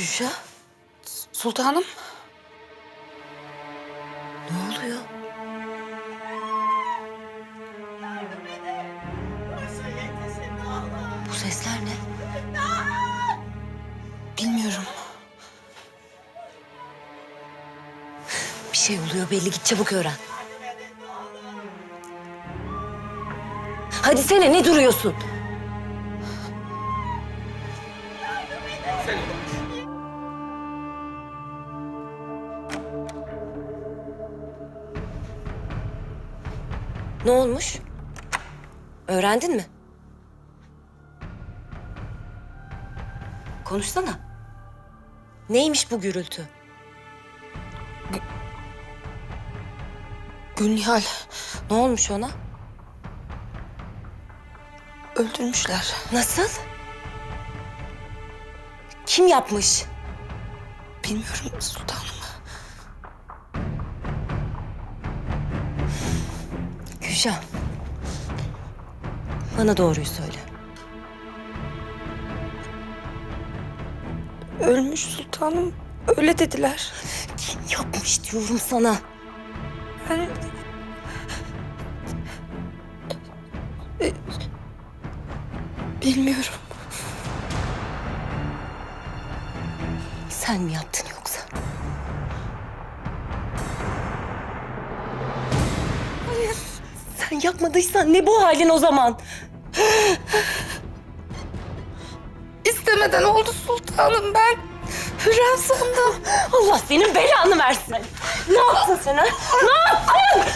Gülşah? Sultanım? Ne oluyor? Bu sesler ne? Bilmiyorum. Bir şey oluyor belli. Git çabuk öğren. Hadi sene ne duruyorsun? Ne olmuş? Öğrendin mi? Konuşsana. Neymiş bu gürültü? Gülnihal Ne olmuş ona? öldürmüşler. Nasıl? Kim yapmış? Bilmiyorum sultanım. Gülşah. Bana doğruyu söyle. Ölmüş sultanım. Öyle dediler. Kim yapmış diyorum sana. Ben... Bilmiyorum. Sen mi yaptın yoksa? Sen yapmadıysan ne bu halin o zaman? İstemeden oldu sultanım ben. Hürrem sandım. Allah senin belanı versin. Ne yaptın sen ha? Ne yaptın?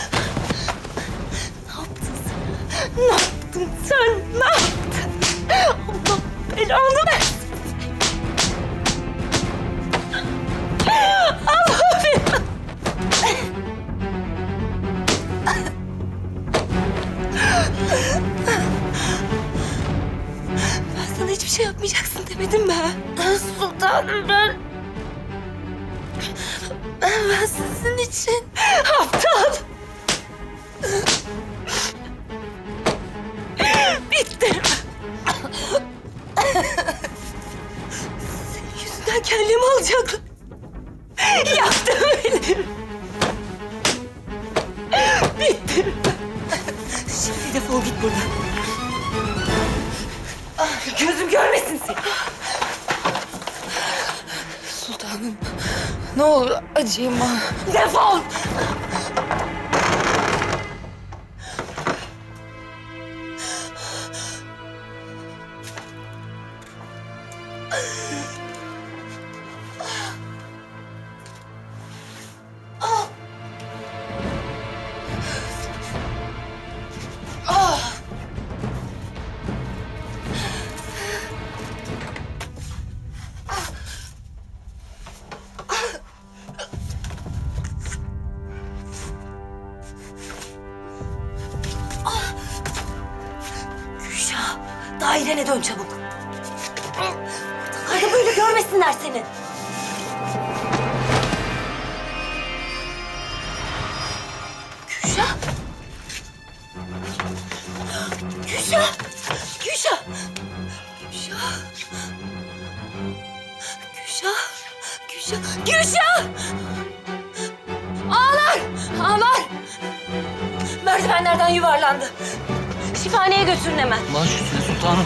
Ne yaptın sen? Ne yaptın sen? Ne yaptın? Allah belanı versin. Ben sana hiçbir şey yapmayacaksın demedim mi? Sultanım ben... Ben sizin için... Aptal! Bitti. Senin yüzünden kellemi alacaklar. Yaktın beni. Bitti. Defol git buradan. Ah, Gözüm görmesin seni. Sultanım ne olur acıyma. Defol. Dairene dön çabuk. Hadi böyle görmesinler seni. Gülşah. Gülşah. Gülşah. Gülşah. Gülşah. Gülşah. Gülşah. Ağlar. Ağlar. Merdivenlerden yuvarlandı. Şifaneye götürün hemen. Baş sultanım.